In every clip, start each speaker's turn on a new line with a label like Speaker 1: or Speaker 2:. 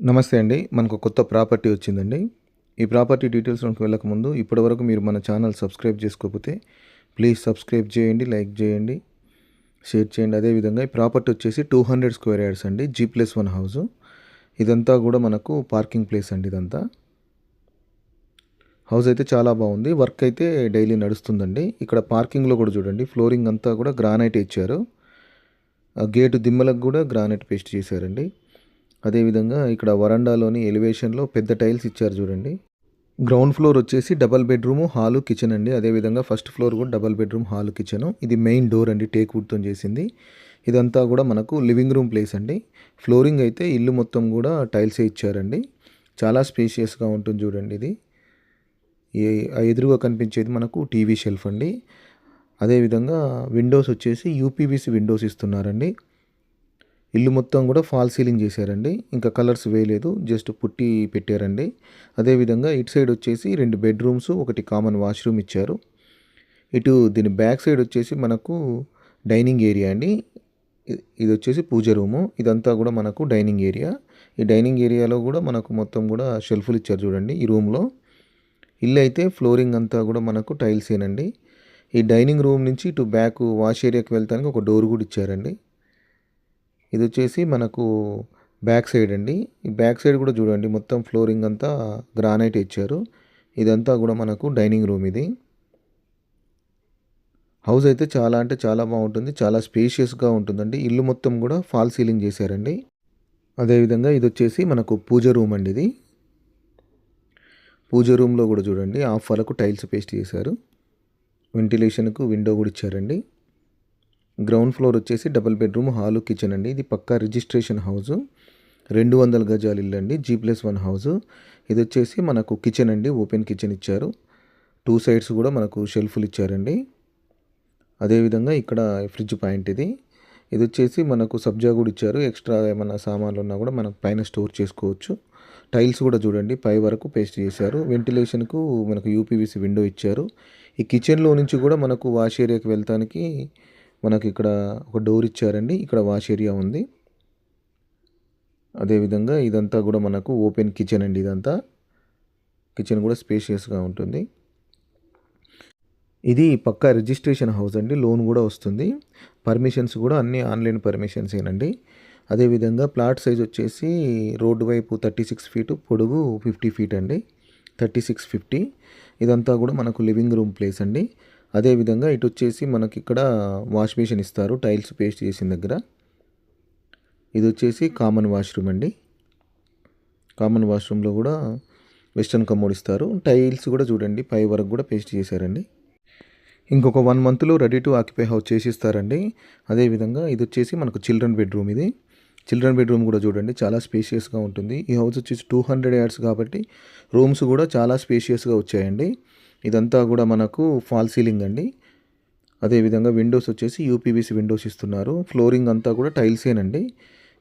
Speaker 1: నమస్తే అండి. మనకు కొత్త ప్రాపర్టీ వచ్చిందండి. ఈ ప్రాపర్టీ డీటెయిల్స్లోకి వెళ్ళకముందు ఇప్పటివరకు మీరు మన ఛానల్ సబ్స్క్రైబ్ చేసుకోకపోతే ప్లీజ్ సబ్స్క్రైబ్ చేయండి లైక్ చేయండి షేర్ చేయండి. అదేవిధంగా ఈ ప్రాపర్టీ వచ్చేసి టూ హండ్రెడ్ స్క్వేర్ యార్డ్స్ అండి. G plus one house. ఇదంతా కూడా మనకు పార్కింగ్ ప్లేస్ అండి ఇదంతా. హౌస్ అయితే చాలా బాగుంది. వర్క్ అయితే డైలీ నడుస్తుందండి. ఇక్కడ పార్కింగ్లో కూడా చూడండి. ఫ్లోరింగ్ అంతా కూడా గ్రానైట్ ఇచ్చారు. ఆ గేటు దిమ్మలకు కూడా గ్రానైట్ పేస్ట్ చేశారండి. అదేవిధంగా ఇక్కడ వరండాలోని ఎలివేషన్లో పెద్ద టైల్స్ ఇచ్చారు చూడండి. గ్రౌండ్ ఫ్లోర్ వచ్చేసి డబల్ బెడ్రూమ్ హాలు కిచెన్ అండి. అదేవిధంగా ఫస్ట్ ఫ్లోర్ కూడా డబల్ బెడ్రూమ్ హాలు కిచెన్. ఇది మెయిన్ డోర్ అండి టేక్ వుడ్తో చేసింది. ఇదంతా కూడా మనకు లివింగ్ రూమ్ ప్లేస్ అండి. ఫ్లోరింగ్ అయితే ఇల్లు మొత్తం కూడా టైల్సే ఇచ్చారండి. చాలా స్పేషియస్గా ఉంటుంది చూడండి ఇది. ఎదురుగా కనిపించేది మనకు టీవీ షెల్ఫ్ అండి. అదేవిధంగా విండోస్ వచ్చేసి యూపీవీసీ విండోస్ ఇస్తున్నారండి. ఇల్లు మొత్తం కూడా ఫాల్ సీలింగ్ చేశారండి. ఇంకా కలర్స్ వేయలేదు జస్ట్ పుట్టి పెట్టారండి. అదేవిధంగా ఇటు సైడ్ వచ్చేసి రెండు బెడ్రూమ్స్ ఒకటి కామన్ వాష్రూమ్ ఇచ్చారు. ఇటు దీని బ్యాక్ సైడ్ వచ్చేసి మనకు డైనింగ్ ఏరియా అండి. ఇది వచ్చేసి పూజ రూము. ఇదంతా కూడా మనకు డైనింగ్ ఏరియా. ఈ డైనింగ్ ఏరియాలో కూడా మనకు మొత్తం కూడా షెల్ఫ్లు ఇచ్చారు చూడండి ఈ రూమ్లో. ఇల్లు అయితే ఫ్లోరింగ్ అంతా కూడా మనకు టైల్సేనండి. ఈ డైనింగ్ రూమ్ నుంచి ఇటు బ్యాక్ వాష్ ఏరియాకి వెళ్తానికి ఒక డోర్ కూడా ఇచ్చారండి. ఇది వచ్చేసి మనకు బ్యాక్ సైడ్ అండి. ఈ బ్యాక్ సైడ్ కూడా చూడండి మొత్తం ఫ్లోరింగ్ అంతా గ్రానైట్ ఇచ్చారు. ఇదంతా కూడా మనకు డైనింగ్ రూమ్ ఇది. హౌస్ అయితే చాలా అంటే చాలా బాగుంటుంది చాలా స్పేషియస్గా ఉంటుందండి. ఇల్లు మొత్తం కూడా ఫాల్ సీలింగ్ చేశారండి. అదేవిధంగా ఇది వచ్చేసి మనకు పూజ రూమ్ అండి ఇది. పూజ రూమ్లో కూడా చూడండి హాఫ్ వరకు టైల్స్ పేస్ట్ చేశారు. వెంటిలేషన్కు విండో కూడా ఇచ్చారండి. గ్రౌండ్ ఫ్లోర్ వచ్చేసి డబుల్ బెడ్రూమ్ హాలు కిచెన్ అండి. ఇది పక్కా రిజిస్ట్రేషన్ హౌస్ రెండు వందల గజాలు ఇల్లు అండి. జీ ప్లస్ వన్ హౌస్ ఇది వచ్చేసి మనకు కిచెన్ అండి. ఓపెన్ కిచెన్ ఇచ్చారు. టూ సైడ్స్ కూడా మనకు షెల్ఫ్లు ఇచ్చారండి. అదేవిధంగా ఇక్కడ ఫ్రిడ్జ్ పాయింట్ ఇది. ఇది వచ్చేసి మనకు సబ్జా కూడా ఇచ్చారు. ఎక్స్ట్రా ఏమైనా సామాన్లు ఉన్నా కూడా మనం పైన స్టోర్ చేసుకోవచ్చు. టైల్స్ కూడా చూడండి. పై వరకు పేస్ట్ చేశారు. వెంటిలేషన్కు మనకు యూపీవీసీ విండో ఇచ్చారు. ఈ కిచెన్లో నుంచి కూడా మనకు వాష్ ఏరియాకి వెళ్తానికి మనకి ఇక్కడ ఒక డోర్ ఇచ్చారండి. ఇక్కడ వాష్ ఏరియా ఉంది. అదేవిధంగా ఇదంతా కూడా మనకు ఓపెన్ కిచెన్ అండి ఇదంతా. కిచెన్ కూడా స్పేషియస్గా ఉంటుంది. ఇది పక్కా రిజిస్ట్రేషన్ హౌస్ అండి. లోన్ కూడా వస్తుంది. పర్మిషన్స్ కూడా అన్ని ఆన్లైన్ పర్మిషన్స్ ఏనండి అదేవిధంగా ప్లాట్ సైజ్ వచ్చేసి రోడ్డు వైపు థర్టీ సిక్స్ ఫీట్ పొడుగు ఫిఫ్టీ ఫీట్ అండి. Thirty six fifty. ఇదంతా కూడా మనకు లివింగ్ రూమ్ ప్లేస్ అండి. అదేవిధంగా ఇటు వచ్చేసి మనకి ఇక్కడ వాష్ బేసిన్ ఇస్తారు టైల్స్ పేస్ట్ చేసిన దగ్గర. ఇది వచ్చేసి కామన్ వాష్రూమ్ అండి. కామన్ వాష్రూమ్లో కూడా వెస్టర్న్ కమోడ్ ఇస్తారు. టైల్స్ కూడా చూడండి పై వరకు కూడా పేస్ట్ చేశారండి. ఇంకొక వన్ మంత్లో రెడీ టు ఆక్యుపై హౌస్ చేసిస్తారండి. అదేవిధంగా ఇది వచ్చేసి మనకు చిల్డ్రన్ బెడ్రూమ్ ఇది. చిల్డ్రన్ బెడ్రూమ్ కూడా చూడండి చాలా స్పేషియస్గా ఉంటుంది. ఈ హౌస్ వచ్చేసి టూ హండ్రెడ్ యార్డ్స్ కాబట్టి రూమ్స్ కూడా చాలా స్పేషియస్గా వచ్చాయండి. ఇదంతా కూడా మనకు ఫాల్ సీలింగ్ అండి. అదేవిధంగా విండోస్ వచ్చేసి యూపీవీసీ విండోస్ ఇస్తున్నారు. ఫ్లోరింగ్ అంతా కూడా టైల్సేనండి.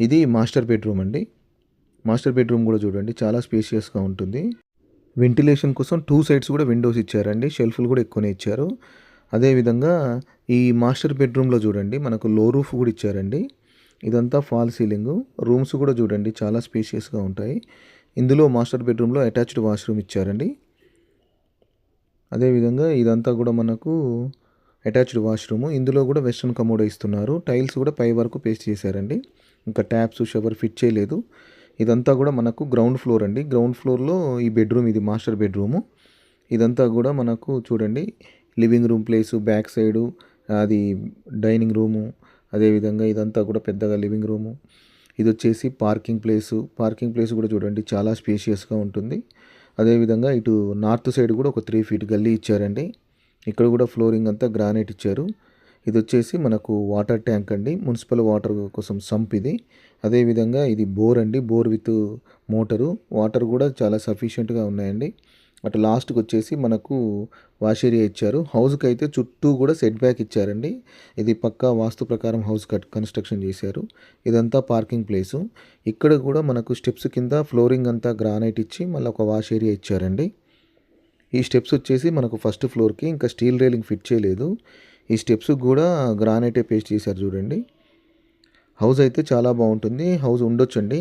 Speaker 1: ఇది మాస్టర్ బెడ్రూమ్ అండి. మాస్టర్ బెడ్రూమ్ కూడా చూడండి చాలా స్పేషియస్గా ఉంటుంది. వెంటిలేషన్ కోసం టూ సైడ్స్ కూడా విండోస్ ఇచ్చారండి. షెల్ఫ్లు కూడా ఎక్కువనే ఇచ్చారు. అదేవిధంగా ఈ మాస్టర్ బెడ్రూమ్లో చూడండి మనకు లో రూఫ్ కూడా ఇచ్చారండి. ఇదంతా ఫాల్ సీలింగ్. రూమ్స్ కూడా చూడండి చాలా స్పేషియస్గా ఉంటాయి. ఇందులో మాస్టర్ బెడ్రూమ్లో అటాచ్డ్ వాష్రూమ్ ఇచ్చారండి. అదేవిధంగా ఇదంతా కూడా మనకు అటాచ్డ్ వాష్రూమ్. ఇందులో కూడా వెస్ట్రన్ కమోడో ఇస్తున్నారు. టైల్స్ కూడా పై వరకు పేస్ట్ చేశారండి. ఇంకా ట్యాప్స్ షవర్ ఫిట్ చేయలేదు. ఇదంతా కూడా మనకు గ్రౌండ్ ఫ్లోర్ అండి. గ్రౌండ్ ఫ్లోర్లో ఈ బెడ్రూమ్ ఇది మాస్టర్ బెడ్రూము. ఇదంతా కూడా మనకు చూడండి living room place back side అది డైనింగ్ రూము అదేవిధంగా ఇదంతా కూడా పెద్దగా లివింగ్ రూము. ఇది వచ్చేసి పార్కింగ్ ప్లేసు. పార్కింగ్ ప్లేస్ కూడా చూడండి చాలా స్పేషియస్గా ఉంటుంది. అదేవిధంగా ఇటు నార్త్ సైడ్ కూడా ఒక త్రీ ఫీట్ గల్లీ ఇచ్చారండి. ఇక్కడ కూడా ఫ్లోరింగ్ అంతా గ్రానైట్ ఇచ్చారు. ఇది వచ్చేసి మనకు వాటర్ ట్యాంక్ అండి. మున్సిపల్ వాటర్ కోసం సంప్ ఇది. అదేవిధంగా ఇది బోర్ అండి. Bore with motor. వాటర్ కూడా చాలా సఫిషియెంట్గా ఉన్నాయండి. అటు లాస్ట్కి వచ్చేసి మనకు వాష్ ఏరియా ఇచ్చారు. హౌస్కి అయితే చుట్టూ కూడా సెట్ బ్యాక్ ఇచ్చారండి. ఇది పక్కా వాస్తు ప్రకారం హౌస్ కట్ కన్స్ట్రక్షన్ చేశారు. ఇదంతా పార్కింగ్ ప్లేసు. ఇక్కడ కూడా మనకు స్టెప్స్ కింద ఫ్లోరింగ్ అంతా గ్రానైట్ ఇచ్చి మళ్ళీ ఒక వాష్ ఏరియా ఇచ్చారండి. ఈ స్టెప్స్ వచ్చేసి మనకు ఫస్ట్ ఫ్లోర్కి ఇంకా స్టీల్ రైలింగ్ ఫిట్ చేయలేదు. ఈ స్టెప్స్ కూడా గ్రానైటే పేస్ట్ చేశారు చూడండి. హౌస్ అయితే చాలా బాగుంటుంది. హౌస్ ఉండొచ్చండి.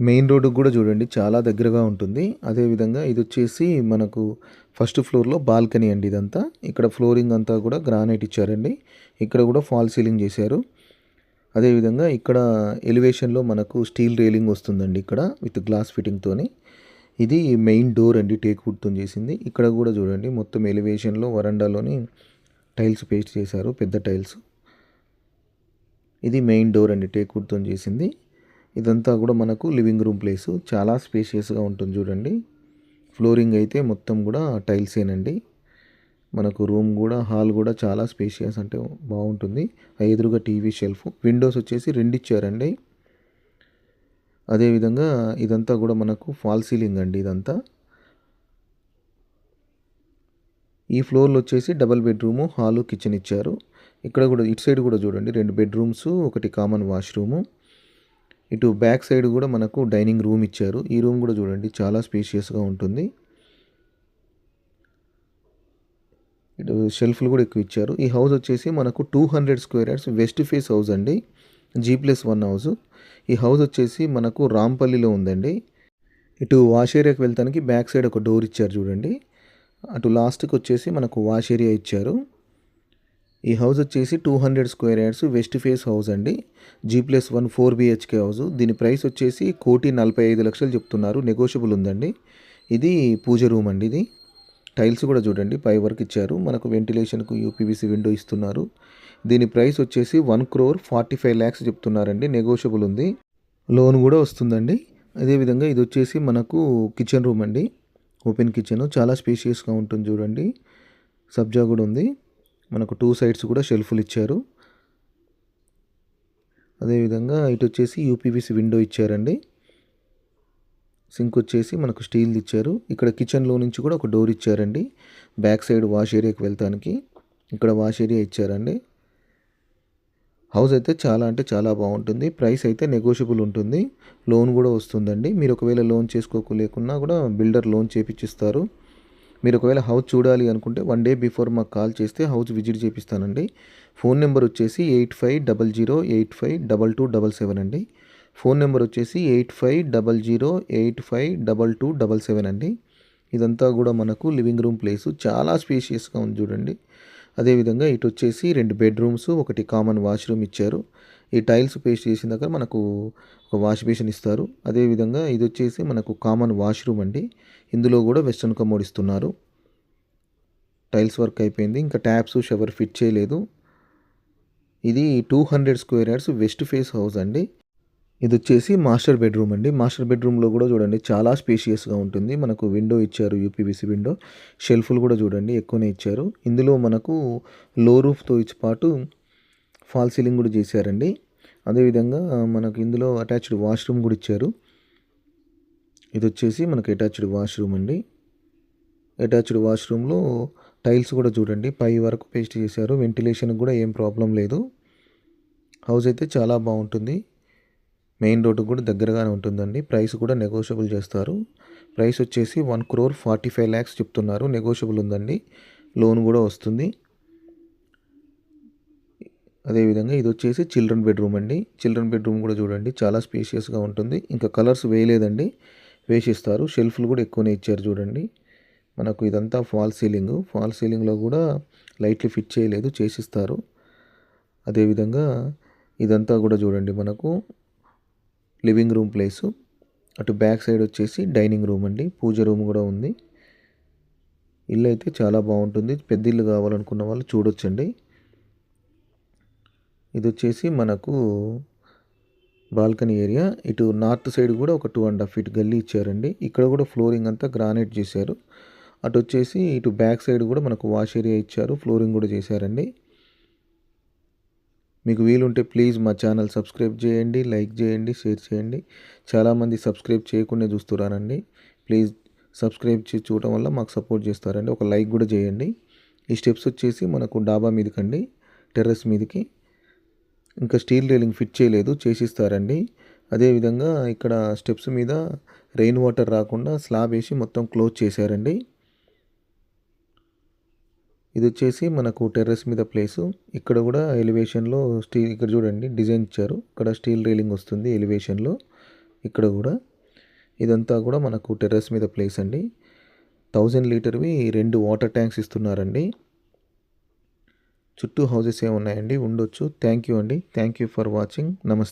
Speaker 1: మెయిన్ రోడ్డుకు కూడా చూడండి చాలా దగ్గరగా ఉంటుంది. అదేవిధంగా ఇది వచ్చేసి మనకు ఫస్ట్ ఫ్లోర్లో బాల్కనీ అండి ఇదంతా. ఇక్కడ ఫ్లోరింగ్ అంతా కూడా గ్రానైట్ ఇచ్చారండి. ఇక్కడ కూడా ఫాల్ సీలింగ్ చేశారు. అదేవిధంగా ఇక్కడ ఎలివేషన్లో మనకు స్టీల్ రైలింగ్ వస్తుందండి ఇక్కడ విత్ గ్లాస్ ఫిట్టింగ్తోని ఇది మెయిన్ డోర్ అండి టేక్ వుడ్తో చేసింది. ఇక్కడ కూడా చూడండి మొత్తం ఎలివేషన్లో వరండాలోని టైల్స్ పేస్ట్ చేశారు పెద్ద టైల్స్. ఇది మెయిన్ డోర్ అండి టేక్ వుడ్తో చేసింది. ఇదంతా కూడా మనకు లివింగ్ రూమ్ ప్లేస్. చాలా స్పేషియస్గా ఉంటుంది చూడండి. ఫ్లోరింగ్ అయితే మొత్తం కూడా టైల్సేనండి మనకు రూమ్ కూడా హాల్ కూడా చాలా స్పేషియస్ అంటే బాగుంటుంది. ఆ ఎదురుగా టీవీ షెల్ఫ్. విండోస్ వచ్చేసి రెండు ఇచ్చారండి. అదేవిధంగా ఇదంతా కూడా మనకు ఫాల్ సీలింగ్ అండి ఇదంతా. ఈ ఫ్లోర్లో వచ్చేసి డబల్ బెడ్రూము హాలు కిచెన్ ఇచ్చారు. ఇక్కడ కూడా ఇటు సైడ్ కూడా చూడండి రెండు బెడ్రూమ్స్ ఒకటి కామన్ వాష్రూము. ఇటు బ్యాక్ సైడ్ కూడా మనకు డైనింగ్ రూమ్ ఇచ్చారు. ఈ రూమ్ కూడా చూడండి చాలా స్పేషియస్గా ఉంటుంది. ఇటు షెల్ఫ్లు కూడా ఎక్కువ ఇచ్చారు. ఈ హౌస్ వచ్చేసి మనకు two hundred square yards west face house అండి. జీ ప్లస్ వన్ హౌస్ ఈ హౌస్ వచ్చేసి మనకు రాంపల్లిలో ఉందండి. ఇటు వాష్ ఏరియాకి వెళ్తానికి బ్యాక్ సైడ్ ఒక డోర్ ఇచ్చారు చూడండి. అటు లాస్ట్కి వచ్చేసి మనకు వాష్ ఏరియా ఇచ్చారు. ఈ హౌస్ వచ్చేసి two hundred square yards west face house అండి. G plus one four BHK house. దీని ప్రైస్ వచ్చేసి కోటి నలభై ఐదు లక్షలు చెప్తున్నారు. నెగోషియబుల్ ఉందండి. ఇది పూజ రూమ్ అండి ఇది. టైల్స్ కూడా చూడండి పై వరకు ఇచ్చారు. మనకు వెంటిలేషన్కు యూపీవీసీ విండో ఇస్తున్నారు. దీని ప్రైస్ వచ్చేసి one crore forty five lakhs చెప్తున్నారండి. నెగోషియబుల్ ఉంది. లోన్ కూడా వస్తుందండి. అదేవిధంగా ఇది వచ్చేసి మనకు కిచెన్ రూమ్ అండి. ఓపెన్ కిచెన్ చాలా స్పేషియస్గా ఉంటుంది చూడండి. సబ్జా కూడా ఉంది. మనకు టూ సైడ్స్ కూడా షెల్ఫ్లు ఇచ్చారు. అదేవిధంగా ఇటు వచ్చేసి యూపీవీసీ విండో ఇచ్చారండి. సింక్ వచ్చేసి మనకు స్టీల్ ఇచ్చారు. ఇక్కడ కిచెన్లో నుంచి కూడా ఒక డోర్ ఇచ్చారండి. బ్యాక్ సైడ్ వాష్ ఏరియాకి వెళ్తానికి ఇక్కడ వాష్ ఏరియా ఇచ్చారండి. హౌస్ అయితే చాలా అంటే చాలా బాగుంటుంది. ప్రైస్ అయితే నెగోషియబుల్ ఉంటుంది. లోన్ కూడా వస్తుందండి. మీరు ఒకవేళ లోన్ చేసుకోకు లేకున్నా కూడా బిల్డర్ లోన్ చేపించిస్తారు మీరు ఒకవేళ హౌస్ చూడాలి అనుకుంటే వన్ డే బిఫోర్ మాకు కాల్ చేస్తే హౌస్ విజిట్ చేపిస్తానండి. ఫోన్ నెంబర్ వచ్చేసి eight five double zero eight five double two double seven అండి. ఫోన్ నెంబర్ వచ్చేసి eight five double zero eight five double two double seven అండి. ఇదంతా కూడా మనకు లివింగ్ రూమ్ ప్లేసు చాలా స్పేషియస్గా ఉంది చూడండి. అదేవిధంగా ఇటు వచ్చేసి రెండు బెడ్రూమ్స్ ఒకటి కామన్ వాష్రూమ్ ఇచ్చారు. ఈ టైల్స్ పేస్ట్ చేసిన దగ్గర మనకు ఒక వాష్ బేసిన్ ఇస్తారు. అదేవిధంగా ఇది వచ్చేసి మనకు కామన్ వాష్రూమ్ అండి. ఇందులో కూడా వెస్ట్రన్ కమోడ్ ఇస్తున్నారు. టైల్స్ వర్క్ అయిపోయింది. ఇంకా ట్యాప్స్ షవర్ ఫిట్ చేయలేదు. ఇది two hundred square yards west face house అండి. ఇది వచ్చేసి మాస్టర్ బెడ్రూమ్ అండి. మాస్టర్ బెడ్రూమ్లో కూడా చూడండి చాలా స్పేషియస్గా ఉంటుంది. మనకు విండో ఇచ్చారు యూపీబీసీ విండో. షెల్ఫ్లు కూడా చూడండి ఎక్కువనే ఇచ్చారు. ఇందులో మనకు లో రూఫ్తో ఇచ్చి పాటు ఫాల్ సీలింగ్ కూడా చేశారండి. అదేవిధంగా మనకు ఇందులో అటాచ్డ్ వాష్రూమ్ కూడా ఇచ్చారు. ఇది వచ్చేసి మనకు అటాచ్డ్ వాష్రూమ్ అండి. అటాచ్డ్ వాష్రూమ్లో టైల్స్ కూడా చూడండి. పై వరకు పేస్ట్ చేశారు. వెంటిలేషన్ కూడా ఏం ప్రాబ్లం లేదు. హౌస్ అయితే చాలా బాగుంటుంది. మెయిన్ రోడ్డు కూడా దగ్గరగానే ఉంటుందండి. ప్రైస్ కూడా నెగోషియబుల్ చేస్తారు. ప్రైస్ వచ్చేసి one crore forty five lakhs చెప్తున్నారు. నెగోషియబుల్ ఉందండి. లోన్ కూడా వస్తుంది. అదేవిధంగా ఇది వచ్చేసి చిల్డ్రన్ బెడ్రూమ్ అండి. చిల్డ్రన్ బెడ్రూమ్ కూడా చూడండి. చాలా స్పేషియస్గా ఉంటుంది. ఇంకా కలర్స్ వేయలేదండి. వేసిస్తారు. షెల్ఫ్లు కూడా ఎక్కువనే ఇచ్చారు చూడండి. మనకు ఇదంతా ఫాల్ సీలింగ్. ఫాల్ సీలింగ్లో కూడా లైట్లు ఫిట్ చేయలేదు. చేసిస్తారు. అదేవిధంగా ఇదంతా కూడా చూడండి మనకు. Living room place. అటు బ్యాక్ సైడ్ వచ్చేసి డైనింగ్ రూమ్ అండి. పూజ రూమ్ కూడా ఉంది. ఇల్లు అయితే చాలా బాగుంటుంది. పెద్ద ఇల్లు కావాలనుకున్న వాళ్ళు చూడొచ్చండి. ఇది వచ్చేసి మనకు బాల్కనీ ఏరియా. ఇటు నార్త్ సైడ్ కూడా ఒక టూ అండ్ హాఫ్ ఫీట్ గల్లీ ఇచ్చారండి. ఇక్కడ కూడా ఫ్లోరింగ్ అంతా గ్రానైట్ చేశారు. అటు వచ్చేసి ఇటు బ్యాక్ సైడ్ కూడా మనకు వాష్ ఏరియా ఇచ్చారు. ఫ్లోరింగ్ కూడా చేశారండి. మీకు వీలుంటే ప్లీజ్ మా ఛానల్ సబ్స్క్రైబ్ చేయండి లైక్ చేయండి షేర్ చేయండి. చాలామంది సబ్స్క్రైబ్ చేయకుండా చూస్తున్నారండి. ప్లీజ్ సబ్స్క్రైబ్ చేసి చూడటం వల్ల మాకు సపోర్ట్ చేస్తారండి. ఒక లైక్ కూడా చేయండి. ఈ స్టెప్స్ వచ్చేసి మనకు డాబా మీదకండి టెర్రస్ మీదకి. ఇంకా స్టీల్ రైలింగ్ ఫిట్ చేయలేదు చేసిస్తారండి. అదేవిధంగా ఇక్కడ స్టెప్స్ మీద రెయిన్ వాటర్ రాకుండా స్లాబ్ వేసి మొత్తం క్లోజ్ చేశారండి. ఇది వచ్చేసి మనకు టెర్రస్ మీద ప్లేసు. ఇక్కడ కూడా ఎలివేషన్లో స్టీల్ ఇక్కడ చూడండి డిజైన్ ఇచ్చారు. ఇక్కడ స్టీల్ రీలింగ్ వస్తుంది ఎలివేషన్లో ఇక్కడ కూడా. ఇదంతా కూడా మనకు టెర్రస్ మీద ప్లేస్ అండి. థౌజండ్ లీటర్వి రెండు వాటర్ ట్యాంక్స్ ఇస్తున్నారండి. చుట్టూ హౌజెస్ ఏమున్నాయండి? ఉండొచ్చు. థ్యాంక్ యూ అండి. థ్యాంక్ యూ ఫర్ వాచింగ్ నమస్తే.